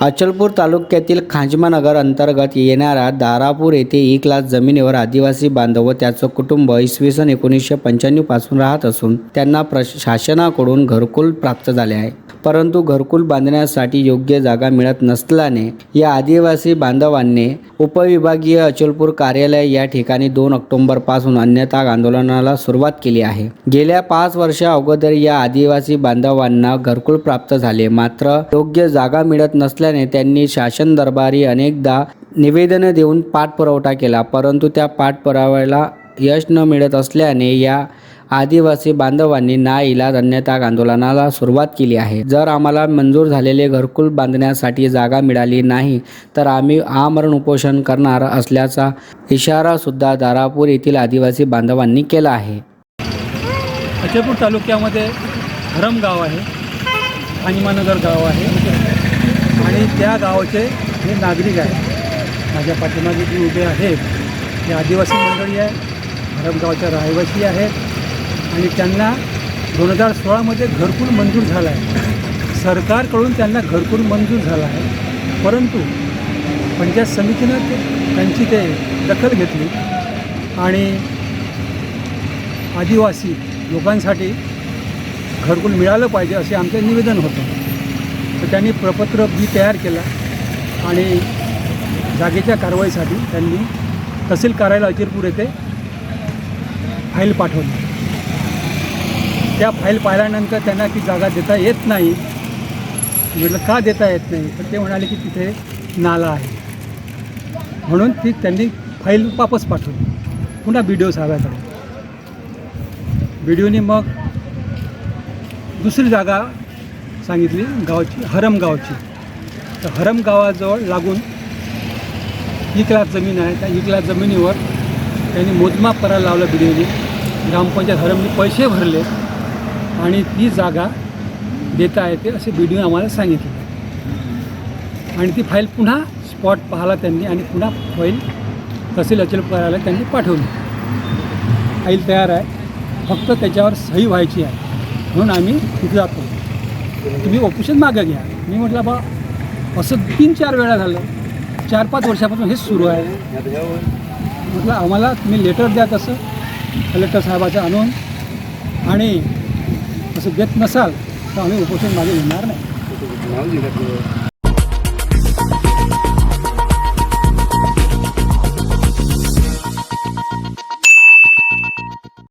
अचलपूर तालुक्यातील खांजमानगर अंतर्गत येणाऱ्या दारापूर येथे एक लाख जमिनीवर आदिवासी बांधव व त्याचं कुटुंब इसवी सन एकोणीसशे पंच्याण्णवपासून राहत असून त्यांना प्रशासनाकडून घरकुल प्राप्त झाले आहे. परंतु घरकुल बांधण्यासाठी योग्य जागा मिळत नसल्याने या आदिवासी बांधवांनी उपविभागीय अचलपूर कार्यालय या ठिकाणी दोन ऑक्टोबरपासून अन्यथा आंदोलनाला सुरुवात केली आहे. गेल्या पाच वर्षा अगोदर या आदिवासी बांधवांना घरकुल प्राप्त झाले. मात्र योग्य जागा मिळत नसल्या नसल्याने त्यांनी शासन दरबारी अनेकदा निवेदनं देऊन पाठपुरवठा केला परंतु त्या पाठपुराव्याला यश न मिळत असल्याने या आदिवासी बांधवांनी नाईलाज अन्यथा आंदोलनाला सुरुवात केली आहे. जर आम्हाला मंजूर झालेले घरकुल बांधण्यासाठी जागा मिळाली नाही तर आम्ही आमरण उपोषण करणार असल्याचा इशारासुद्धा दारापूर येथील आदिवासी बांधवांनी केला आहे. अचलपूर तालुक्यामध्ये हरम गाव आहे हनुमानगर गाव आहे. त्या गावाचे हे नागरिक आहेत. माझ्या पाठीमागे जे उभे आहेत ते आदिवासी मंडळी आहे हरमगावच्या रहिवासी आहेत आणि त्यांना दोन हजार सोळामध्ये घरकुल मंजूर झाला आहे. सरकारकडून त्यांना घरकुल मंजूर झाला आहे. परंतु पंचायत समितीनं ते त्यांची ते दखल घेतली आणि आदिवासी लोकांसाठी घरकुल मिळालं पाहिजे असे आमचं निवेदन होतं. तर त्यांनी प्रपत्र बी तयार केला आणि जागेच्या कारवाईसाठी त्यांनी तहसील कार्यालय अजिरपूर येथे फाईल पाठवली. त्या फाईल पाहिल्यानंतर त्यांना ती जागा देता येत नाही. म्हटलं का देता येत नाही? तर ते म्हणाले की तिथे नाला आहे. म्हणून ती त्यांनी फाईल वापस पाठवली. पुन्हा बी डी ओ साहेबाकडे बी डी ओनी मग दुसरी जागा सांगितली गावाची हरम गावची. तर हरम गावाजवळ लागून एक लाख जमीन आहे. त्या एक लाख जमिनीवर त्यांनी मोजमाप करायला लावलं बी ग्रामपंचायत हरमने पैसे भरले आणि ती जागा देता येते असे बी आम्हाला सांगितले. आणि ती फाईल पुन्हा स्पॉट पाहिला त्यांनी आणि पुन्हा फाईल तहसील अचल करायला त्यांनी पाठवली. फाईल तयार आहे. फक्त त्याच्यावर सही व्हायची आहे. म्हणून आम्ही तिथे जातो. तुम्ही ऑपरेशन मागं घ्या. मी म्हटलं बा असं तीन चार वेळा झालं. चार पाच वर्षापासून हेच सुरू आहे. म्हटलं आम्हाला तुम्ही लेटर द्या तसं. कलेक्टर साहेबाचं आणून आणि असं देत नसाल तर आम्ही उपोषण मागे घेणार नाही.